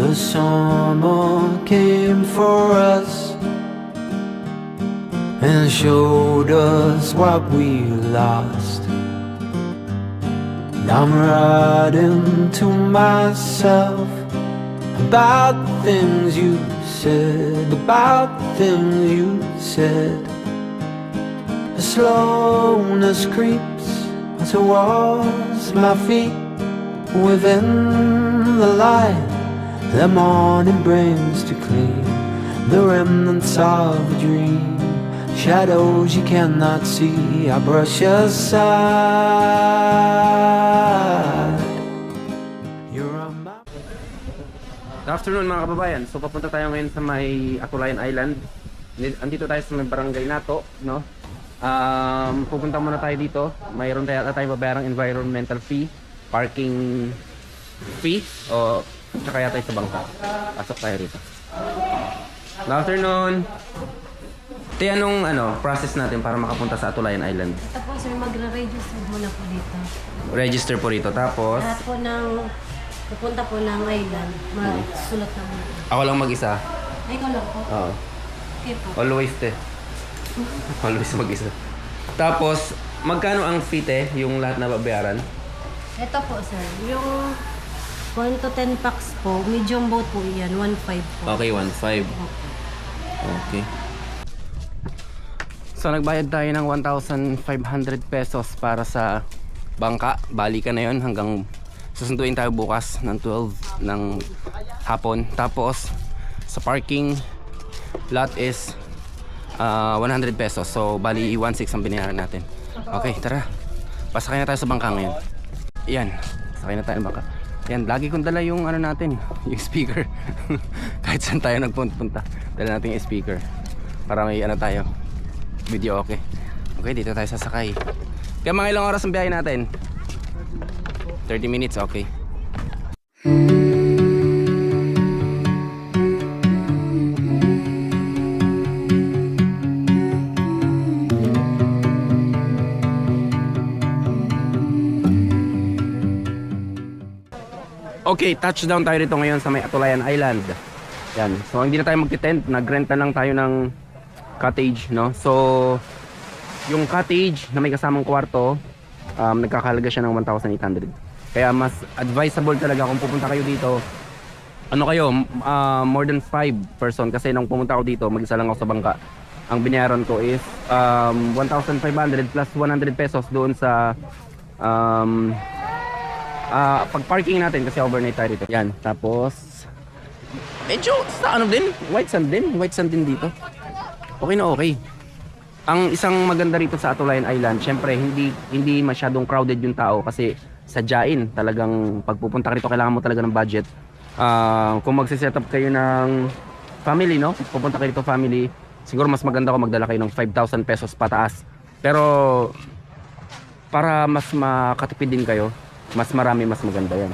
The summer came for us and showed us what we lost. I'm writing to myself about things you said, about things you said. The slowness creeps towards my feet within the light the morning brings to clean the remnants of a dream. Shadows you cannot see, I brush aside. You're on my Good afternoon mga kababayan. So papunta tayo ngayon sa may Akulayan Island. Andito tayo sa may barangay Nato, no? Um, pupunta muna tayo dito. Mayroon tayo tayo babayarang environmental fee, parking fee, o tsaka yata sa bangka. Pasok tayo rito. Good afternoon. Te, anong ano, process natin para makapunta sa Atulayan Island? Ito po sir, magre-register muna po dito. Register po rito. Tapos, Lahat po ng pupunta po ng island, magsulat na muna. ako lang mag-isa. Ay, ikaw lang po. Oo. Okay po. Always te. Always mag-isa. Tapos, magkano ang fee te, yung lahat na babayaran? Ito po sir, yung 1 to 10 packs po, medium boat po yan, 1.5 po. Okay, 1.5. Okay. So, nagbayad tayo ng 1,500 pesos para sa bangka. Balikan na yon hanggang susunduin tayo bukas ng 12 ng hapon. Tapos, sa parking lot is ah, 100 pesos. So, bali 1.6 ang binayaran natin. Okay, tara. Pasakay na tayo sa bangka ngayon. Yan. Sakay na tayo ng bangka. Yan, lagi kong dala yung ano natin, yung speaker. Kahit saan tayo nagpunta, dala natin yung speaker. Para may ano tayo, video okay. Okay, dito tayo sasakay. Kaya mga ilang oras ang biyahe natin? 30 minutes, okay. Okay, touchdown tayo dito ngayon sa may Atulayan Island. Yan. So hindi na tayo magti-tent, nag-rent na lang tayo ng cottage, no? So yung cottage na may kasamang kwarto, um, nagkakahalaga siya ng 1,800. Kaya mas advisable talaga kung pupunta kayo dito. Ano kayo, ah, more than 5 person kasi nung pumunta ako dito, mag-isa lang ako sa bangka. Ang binayaran ko is um, 1,500 plus 100 pesos doon sa um, Ah, pag parking natin kasi overnight tayo dito. Yan, tapos medyo sa ano din, white sand din, white sand din dito. Okay na okay. Ang isang maganda rito sa Atulayan Island, syempre hindi hindi masyadong crowded yung tao kasi sadyain talagang pagpupunta ka rito kailangan mo talaga ng budget. Ah, kung magse-set up kayo ng family, no? Pupunta kayo dito family, siguro mas maganda kung magdala kayo ng 5,000 pesos pataas. Pero para mas makatipid din kayo, mas marami mas maganda yan.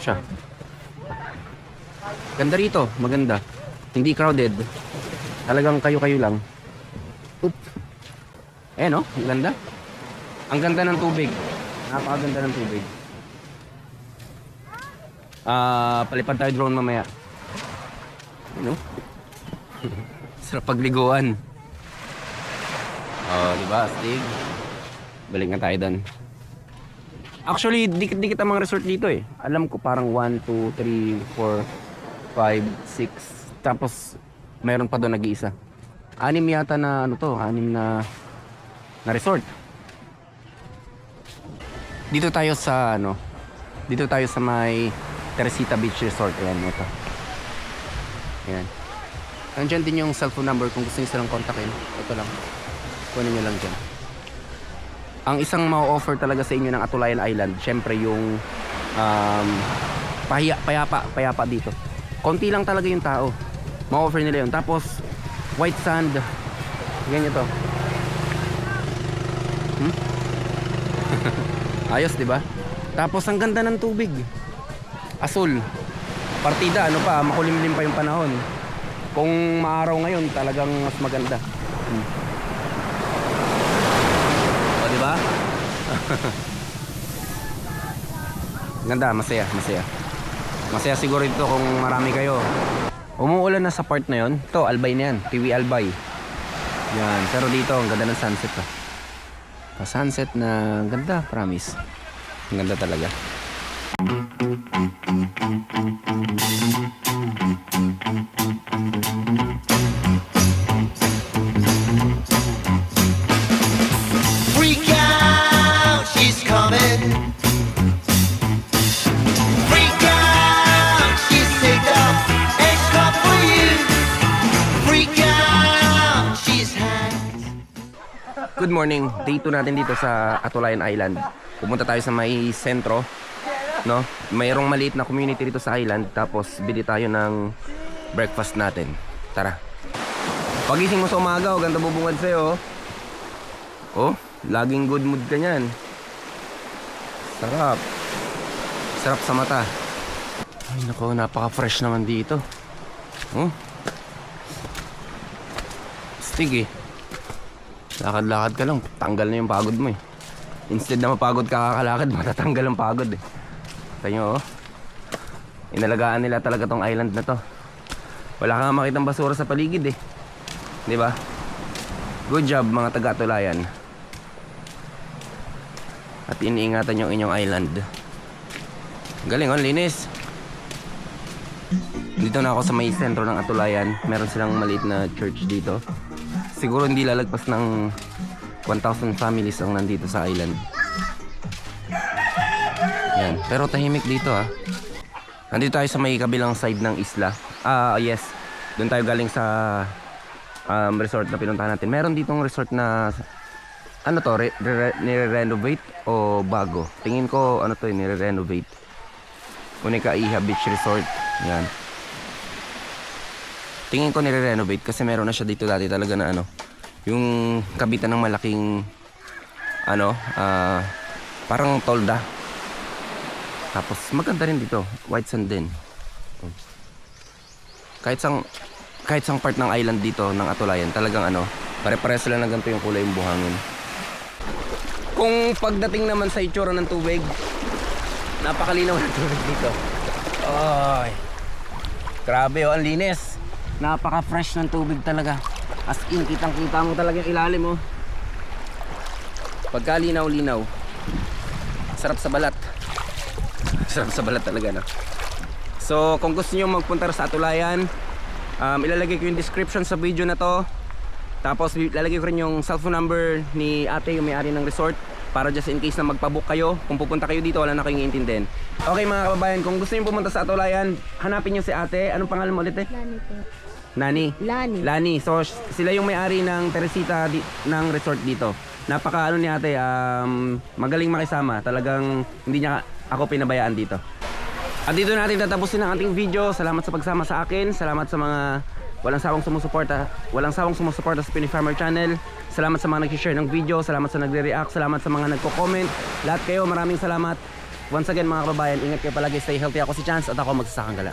Siya. Ganda rito, maganda. Hindi crowded. Talagang kayo-kayo lang. Oop. Eh no, ang ganda. Ang ganda ng tubig. Napakaganda ng tubig. Ah, palipad tayo drone mamaya. Ano? Sarap pagliguan. Oh, di ba? Astig. Balik na tayo doon. Actually, dikit-dikit ang mga resort dito eh. Alam ko parang 1, 2, 3, 4, 5, 6. Tapos, mayroon pa doon nag-iisa. Anim yata na ano to, anim na na resort. Dito tayo sa ano, dito tayo sa may Teresita Beach Resort. Ayan, ito. Ayan. Nandiyan din yung cellphone number kung gusto niyo silang kontakin. Ito lang. Kunin niyo lang dyan ang isang ma-offer talaga sa inyo ng Atulayan Island, syempre yung um, pahiya, payapa, payapa dito. Konti lang talaga yung tao. Ma-offer nila yun. Tapos, white sand. Ganyan to. Hmm? Ayos, di ba? Tapos, ang ganda ng tubig. Asul. Partida, ano pa, makulimlim pa yung panahon. Kung maaraw ngayon, talagang mas maganda. Hmm. O, di ba? Ganda, masaya, masaya. Masaya siguro dito kung marami kayo. Umuulan na sa part na yon. Ito, Albay na yan. Tiwi Albay. Yan. Pero dito, ang ganda ng sunset to. Pa sunset na ganda, promise. Ang ganda talaga. Freak Good morning. Day 2 natin dito sa Atulayan Island. Pumunta tayo sa may sentro, no? Mayroong maliit na community dito sa island tapos bili tayo ng breakfast natin. Tara. Pagising mo sa umaga, oh, ganda bubungad sa'yo. Oh, oh laging good mood ka niyan. Sarap. Sarap sa mata. Ay nako, napaka-fresh naman dito. Oh. Stig eh. Lakad-lakad ka lang, tanggal na yung pagod mo eh. Instead na mapagod ka kakalakad, matatanggal ang pagod eh. Nyo oh. Inalagaan nila talaga tong island na to. Wala kang makitang basura sa paligid eh. Di ba? Good job mga taga-tulayan. At iniingatan yung inyong island. Galing oh, linis. Dito na ako sa may sentro ng Atulayan. Meron silang maliit na church dito. Siguro hindi lalagpas ng 1,000 families ang nandito sa island. Yan. Pero tahimik dito ah. Nandito tayo sa may kabilang side ng isla. Ah, yes. Doon tayo galing sa um, resort na pinuntahan natin. Meron ditong resort na ano to, re- re- nire-renovate o bago? Tingin ko ano to, eh, nire-renovate. Unika Iha Beach Resort. Yan. Tingin ko nire-renovate kasi meron na siya dito dati talaga na ano, yung kabitan ng malaking ano, ah parang tolda. Tapos maganda rin dito, white sand din. Kahit sang kahit sang part ng island dito ng Atulayan, talagang ano, pare-pares sila ng ganito yung kulay yung buhangin. Kung pagdating naman sa itsura ng tubig, napakalinaw ng tubig dito. Ay. Grabe oh, ang linis. Napaka-fresh ng tubig talaga. As in, kitang-kita mo talaga yung ilalim oh. Pagka linaw-linaw. Sarap sa balat. Sarap sa balat talaga na. So, kung gusto niyo magpunta sa Atulayan, um, ilalagay ko yung description sa video na to. Tapos ilalagay ko rin yung cellphone number ni ate yung may-ari ng resort para just in case na magpabook kayo. Kung pupunta kayo dito, wala na kayong iintindihin. Okay mga kababayan, kung gusto niyo pumunta sa Atulayan, hanapin niyo si ate. Anong pangalan mo ulit eh? Lani po. Nani? Lani. Lani. So sh- sila yung may-ari ng Teresita di- ng resort dito. Napaka ano ni ate, um, magaling makisama. Talagang hindi niya ako pinabayaan dito. At dito natin tatapusin ang ating video. Salamat sa pagsama sa akin. Salamat sa mga walang sawang sumusuporta. Walang sawang sumusuporta sa Pinoy Farmer Channel. Salamat sa mga nag-share ng video. Salamat sa nagre-react. Salamat sa mga nagko-comment. Lahat kayo, maraming salamat. Once again mga kababayan, ingat kayo palagi. Stay healthy. Ako si Chance at ako magsasakang gala.